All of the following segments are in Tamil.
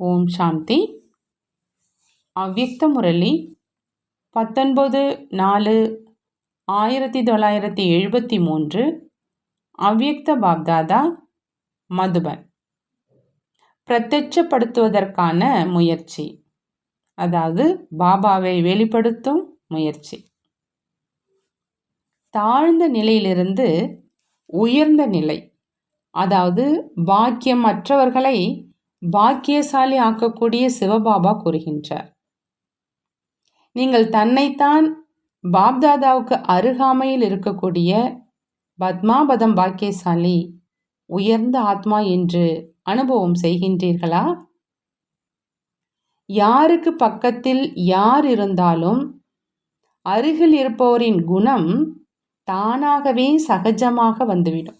ஓம் சாந்தி. அவ்யக்த முரளி பத்தொன்பது நாலு ஆயிரத்தி தொள்ளாயிரத்தி எழுபத்தி மூன்று அவ்யக்த பாப்தாதா மதுபன். பிரத்யட்சப்படுத்துவதற்கான முயற்சி. அதாவது பாபாவை வெளிப்படுத்தும் முயற்சி. தாழ்ந்த நிலையிலிருந்து உயர்ந்த நிலை. அதாவது பாக்கியம் மற்றவர்களை பாக்கியசாலி ஆக்கக்கூடிய சிவபாபா கூறுகின்றார். நீங்கள் தன்னைத்தான் பாப்தாதாவுக்கு அருகாமையில் இருக்கக்கூடிய பத்மாபதம் பாக்கியசாலி உயர்ந்த ஆத்மா என்று அனுபவம் செய்கின்றீர்களா? யாருக்கு பக்கத்தில் யார் இருந்தாலும் அருகில் இருப்பவரின் குணம் தானாகவே சகஜமாக வந்துவிடும்.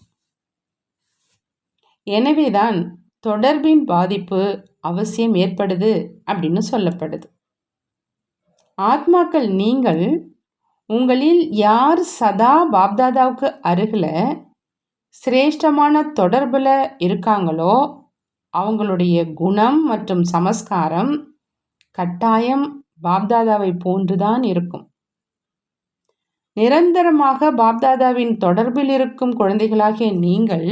எனவேதான் தொடர்பின் பாதிப்பு அவசியம் ஏற்படுது அப்படின்னு சொல்லப்படுது. ஆத்மாக்கள் நீங்கள் உங்களில் யார் சதா பாப்தாதாவுக்கு அருகில் சிரேஷ்டமான தொடர்பில் இருக்காங்களோ அவங்களுடைய குணம் மற்றும் சமஸ்காரம் கட்டாயம் பாப்தாதாவை போன்றுதான் இருக்கும். நிரந்தரமாக பாப்தாதாவின் தொடர்பில் இருக்கும் குழந்தைகளாகிய நீங்கள்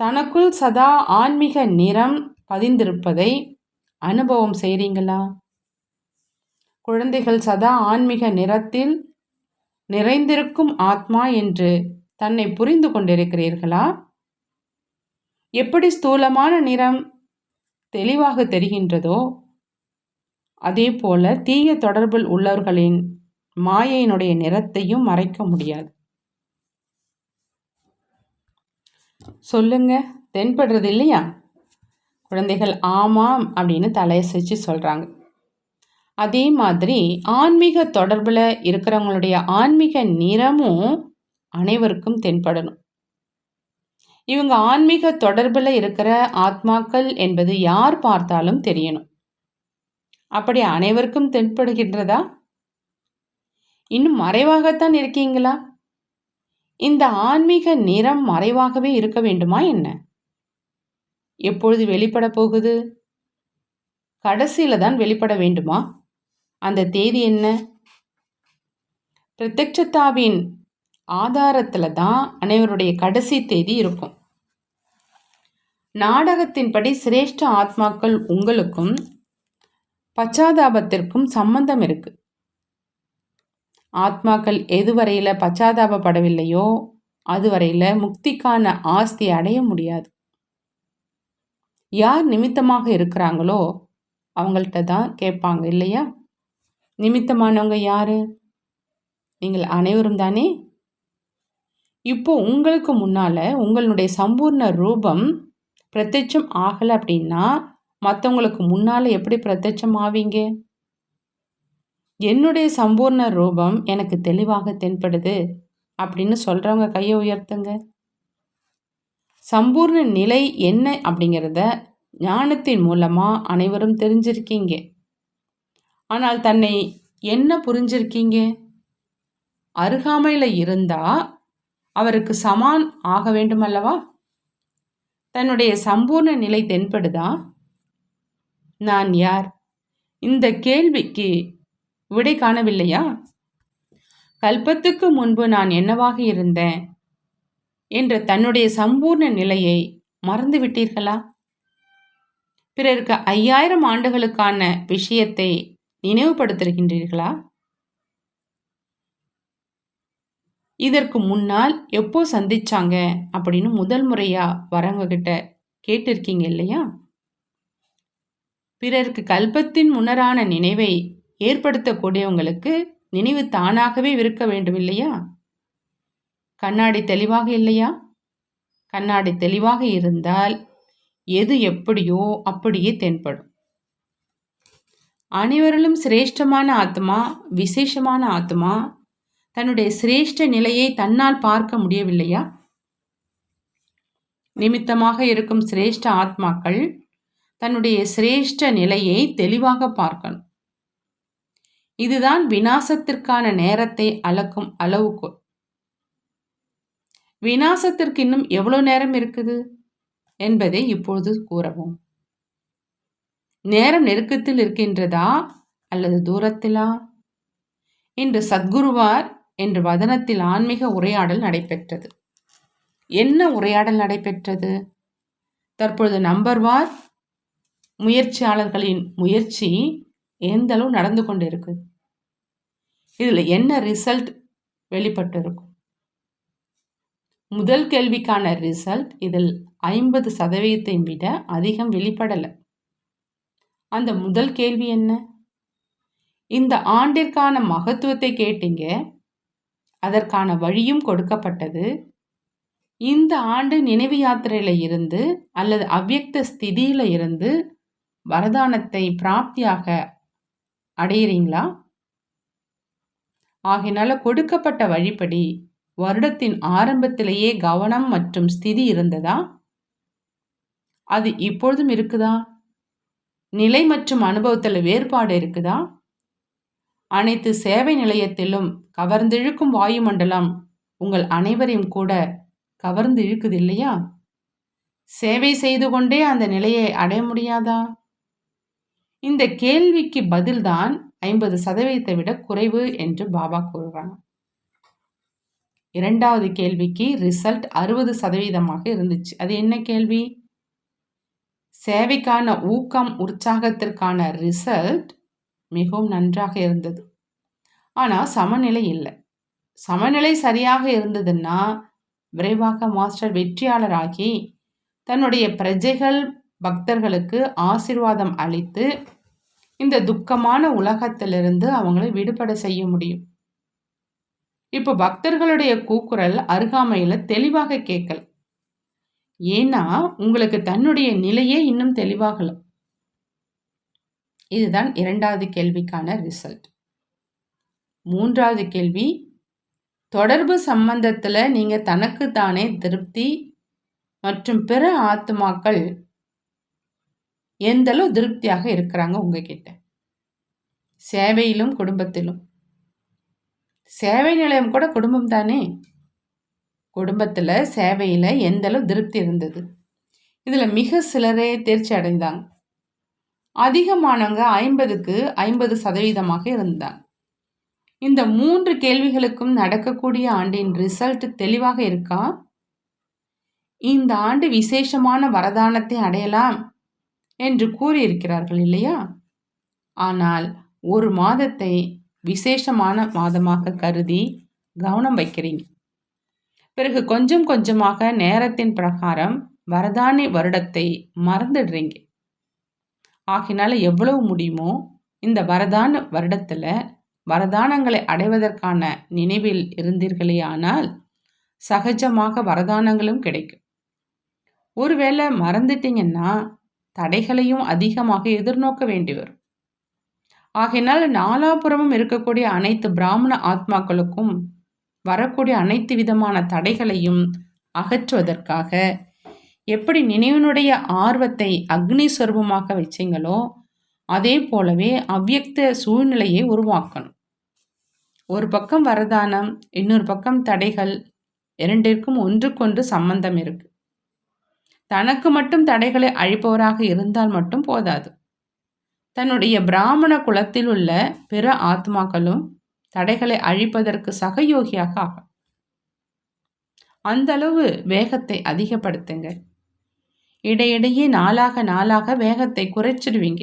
தனக்குள் சதா ஆன்மீக நிறம் பதிந்திருப்பதை அனுபவம் செய்கிறீங்களா குழந்தைகள் சதா ஆன்மீக நிறத்தில் நிறைந்திருக்கும் ஆத்மா என்று தன்னை புரிந்து கொண்டிருக்கிறீர்களா? எப்படி ஸ்தூலமான நிறம் தெளிவாக தெரிகின்றதோ அதே போல தீய தொடர்பில் உள்ளவர்களின் மாயையினுடைய நிறத்தையும் மறைக்க முடியாது. சொல்லுங்க. தென்படுறது இல்லையா? குழந்தைகள் ஆமாம் அப்படின்னு தலையசைச்சு சொல்கிறாங்க அதே மாதிரி ஆன்மீக தொடர்பில் இருக்கிறவங்களுடைய ஆன்மீக நிறமும் அனைவருக்கும் தென்படணும். இவங்க ஆன்மீக தொடர்பில் இருக்கிற ஆத்மாக்கள் என்பது யார் பார்த்தாலும் தெரியணும். அப்படி அனைவருக்கும் தென்படுகின்றதா? இன்னும் மறைவாகத்தான் இருக்கீங்களா? இந்த ஆன்மீக நிறம் மறைவாகவே இருக்க வேண்டுமா என்ன? எப்பொழுது வெளிப்பட போகுது? கடைசியில தான் வெளிப்பட வேண்டுமா? அந்த தேதி என்ன? பிரத்யட்சத்தாவின் ஆதாரத்தில் தான் அனைவருடைய கடைசி தேதி இருக்கும். நாடகத்தின்படி சிரேஷ்ட ஆத்மாக்கள் உங்களுக்கும் பச்சாதாபத்திற்கும் சம்பந்தம் இருக்குது ஆத்மாக்கள் எதுவரையில் பச்சாதாபப்படவில்லையோ அதுவரையில் முக்திக்கான ஆஸ்தி அடைய முடியாது. யார் நிமித்தமாக இருக்கிறாங்களோ அவங்கள்ட்ட தான் கேட்பாங்க இல்லையா? நிமித்தமானவங்க யாரு? நீங்கள் அனைவரும் தானே? இப்போ உங்களுக்கு முன்னால் உங்களுடைய சம்பூர்ண ரூபம் பிரத்யட்சம் ஆகலை அப்படின்னா மற்றவங்களுக்கு முன்னால் எப்படி பிரத்யட்சம் ஆவீங்க? என்னுடைய சம்பூர்ண ரூபம் எனக்கு தெளிவாக தென்படுது அப்படின்னு சொல்கிறவங்க கையை உயர்த்துங்க. சம்பூர்ண நிலை என்ன அப்படிங்கிறத ஞானத்தின் மூலமாக அனைவரும் தெரிஞ்சிருக்கீங்க. ஆனால் தன்னை என்ன புரிஞ்சிருக்கீங்க? அருகாமையில் இருந்தால் அவருக்கு சமான் ஆக வேண்டுமல்லவா தன்னுடைய சம்பூர்ண நிலை தென்படுதா? நான் யார்? இந்த கேள்விக்கு விடை காணவில்லையா? கல்பத்துக்கு முன்பு நான் என்னவாக இருந்தேன்? என்ற தன்னுடைய சம்பூர்ண நிலையை மறந்துவிட்டீர்களா பிறருக்கு ஐயாயிரம் ஆண்டுகளுக்கான விஷயத்தை நினைவுபடுத்திருக்கின்றீர்களா இதற்கு முன்னால் எப்போ சந்திச்சாங்க அப்படின்னு முதல் முறையா வரவங்க கிட்ட கேட்டிருக்கீங்க இல்லையா? பிறருக்கு கல்பத்தின் முன்னரான நினைவை ஏற்படுத்தக்கூடியவங்களுக்கு நினைவு தானாகவே இருக்க வேண்டும் இல்லையா கண்ணாடி தெளிவாக இல்லையா? கண்ணாடி தெளிவாக இருந்தால் எது எப்படியோ அப்படியே தென்படும். அனைவரிலும் சிரேஷ்டமான ஆத்மா விசேஷமான ஆத்மா தன்னுடைய சிரேஷ்ட நிலையை தன்னால் பார்க்க முடியவில்லையா? நிமித்தமாக இருக்கும் சிரேஷ்ட ஆத்மாக்கள் தன்னுடைய சிரேஷ்ட நிலையை தெளிவாக பார்க்கணும். இதுதான் வினாசத்திற்கான நேரத்தை அளக்கும் அளவுகோல். வினாசத்திற்கு இன்னும் எவ்வளோ நேரம் இருக்குது? என்பதை இப்பொழுது கூறவும். நேரம் நெருக்கத்தில் இருக்கின்றதா? அல்லது தூரத்திலா? இன்று சத்குருவார் என்று வதனத்தில் ஆன்மீக உரையாடல் நடைபெற்றது. என்ன உரையாடல் நடைபெற்றது? தற்பொழுது நம்பர்வார் முயற்சியாளர்களின் முயற்சி எந்தளவு நடந்து கொண்டு இதில் என்ன ரிசல்ட் வெளிப்பட்டு இருக்கும் முதல் கேள்விக்கான ரிசல்ட் இதில் ஐம்பது சதவீதத்தை விட அதிகம் வெளிப்படலை. அந்த முதல் கேள்வி என்ன? இந்த ஆண்டிற்கான மகத்துவத்தை கேட்டீங்க அதற்கான வழியும் கொடுக்கப்பட்டது. இந்த ஆண்டு நினைவு யாத்திரையில் இருந்து அல்லது அவ்வியக்த ஸ்திதியில் இருந்து வரதானத்தை பிராப்தியாக அடையிறீங்களா? ஆகினால கொடுக்கப்பட்ட வழிப்படி வருடத்தின் ஆரம்பத்திலேயே கவனம் மற்றும் ஸ்திதி இருந்ததா? அது இப்பொழுதும் இருக்குதா? நிலை மற்றும் அனுபவத்தில் வேறுபாடு இருக்குதா? அனைத்து சேவை நிலையத்திலும் கவர்ந்திழுக்கும் வாயுமண்டலம் உங்கள் அனைவரையும் கூட கவர்ந்து இழுக்குது இல்லையா சேவை செய்து கொண்டே அந்த நிலையை அடைய முடியாதா? இந்த கேள்விக்கு பதில்தான் ஐம்பது சதவீதத்தை விட குறைவு என்று பாபா கூறுறாங்க இரண்டாவது கேள்விக்கு ரிசல்ட் அறுபது சதவீதமாக இருந்துச்சு. அது என்ன கேள்வி? சேவைக்கான ஊக்கம் உற்சாகத்திற்கான ரிசல்ட் மிகவும் நன்றாக இருந்தது. ஆனால் சமநிலை இல்லை. சமநிலை சரியாக இருந்ததுன்னா விரைவாக மாஸ்டர் வெற்றியாளராகி தன்னுடைய பிரஜைகள் பக்தர்களுக்கு ஆசிர்வாதம் அளித்து இந்த துக்கமான உலகத்திலிருந்து அவங்களை விடுபட செய்ய முடியும். இப்போ பக்தர்களுடைய கூக்குரல் அருகாமையில் தெளிவாக கேட்கல. ஏன்னா உங்களுக்கு தன்னுடைய நிலையே இன்னும் தெளிவாகல. இதுதான் இரண்டாவது கேள்விக்கான ரிசல்ட் மூன்றாவது கேள்வி தொடர்பு சம்பந்தத்தில் நீங்கள் தனக்கு தானே திருப்தி மற்றும் பிற ஆத்மாக்கள் எந்தளவு திருப்தியாக இருக்கிறாங்க உங்ககிட்ட? சேவையிலும் குடும்பத்திலும். சேவை நிலையம் கூட குடும்பம் தானே? குடும்பத்தில் சேவையில் எந்தளவு திருப்தி இருந்தது? இதில் மிக சிலரே தேர்ச்சி அடைந்தாங்க. அதிகமானவங்க ஐம்பதுக்கு ஐம்பது சதவீதமாக இருந்தாங்க. இந்த மூன்று கேள்விகளுக்கும் நடக்கக்கூடிய ஆண்டின் ரிசல்ட் தெளிவாக இருக்கா? இந்த ஆண்டு விசேஷமான வரதானத்தை அடையலாம். என்று கூறியிருக்கிறார்கள் இல்லையா? ஆனால் ஒரு மாதத்தை விசேஷமான மாதமாக கருதி கவனம் வைக்கிறீங்க பிறகு கொஞ்சம் கொஞ்சமாக நேரத்தின் பிரகாரம் வரதானி வருடத்தை மறந்துடுறீங்க ஆகினால எவ்வளவு முடியுமோ இந்த வரதான வருடத்தில் வரதானங்களை அடைவதற்கான நினைவில் இருந்தீர்களே ஆனால் சகஜமாக வரதானங்களும் கிடைக்கும். ஒருவேளை மறந்துட்டீங்கன்னா தடைகளையும் அதிகமாக எதிர்நோக்க வேண்டி வரும். ஆகையினால் நாலாபுறமும் இருக்கக்கூடிய அனைத்து பிராமண ஆத்மாக்களுக்கும் வரக்கூடிய அனைத்து விதமான தடைகளையும் அகற்றுவதற்காக எப்படி நினைவினுடைய ஆர்வத்தை அக்னி சொருபமாக வச்சிங்களோ அதே போலவே அவ்வியக்த சூழ்நிலையை உருவாக்கணும். ஒரு பக்கம் வரதானம் இன்னொரு பக்கம் தடைகள் இரண்டிற்கும் ஒன்றுக்கொன்று சம்பந்தம் இருக்கு. தனக்கு மட்டும் தடைகளை அழிப்பவராக இருந்தால் மட்டும் போதாது. தன்னுடைய பிராமண குலத்தில் உள்ள பிற ஆத்மாக்களும் தடைகளை அழிப்பதற்கு சகயோகியாக ஆகும் அந்த அளவு வேகத்தை அதிகப்படுத்துங்க. இடையிடையே நாளாக நாளாக வேகத்தை குறைச்சிடுவீங்க.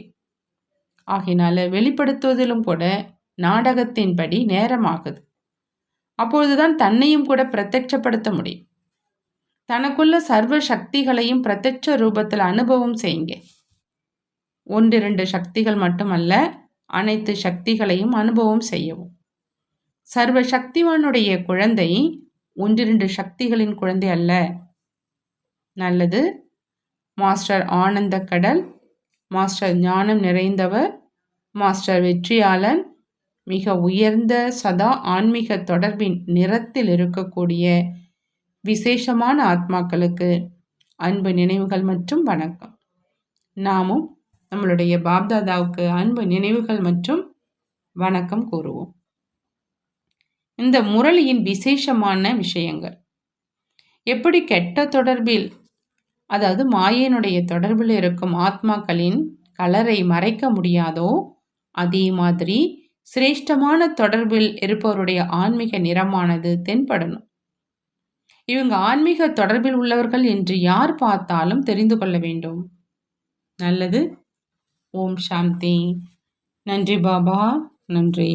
ஆகினால வெளிப்படுத்துவதிலும் கூட நாடகத்தின்படி நேரமாகுது. அப்பொழுதுதான் தன்னையும் கூட பிரத்யட்சப்படுத்த முடியும். தனக்குள்ள சர்வ சக்திகளையும் பிரத்யட்ச ரூபத்தில் அனுபவம் செய்யுங்க. ஒன்றிரண்டு சக்திகள் மட்டுமல்ல அனைத்து சக்திகளையும் அனுபவம் செய்யவும். சர்வ சக்திவானுடைய குழந்தை ஒன்றிரண்டு சக்திகளின் குழந்தை அல்ல. நல்லது. மாஸ்டர் ஆனந்த கடல் மாஸ்டர் ஞானம் நிறைந்தவர் மாஸ்டர் வெற்றியாளன் மிக உயர்ந்த சதா ஆன்மீக தொடர்பின் நிறத்தில் இருக்கக்கூடிய விசேஷமான ஆத்மாக்களுக்கு அன்பு நினைவுகள் மற்றும் வணக்கம். நாமும் நம்மளுடைய பாப்தாதாவுக்கு அன்பு நினைவுகள் மற்றும் வணக்கம் கூறுவோம். இந்த முரளியின் விசேஷமான விஷயங்கள். எப்படி கெட்ட தொடர்பில் அதாவது மாயினுடைய தொடர்பில் இருக்கும் ஆத்மாக்களின் கலரை மறைக்க முடியாதோ அதே மாதிரி சிரேஷ்டமான தொடர்பில் இருப்பவருடைய ஆன்மீக நிறமானது தென்படணும். இவங்க ஆன்மீக தொடர்பில் உள்ளவர்கள் என்று யார் பார்த்தாலும் தெரிந்து கொள்ள வேண்டும். நல்லது. ஓம் சாந்தி. நன்றி பாபா. நன்றி.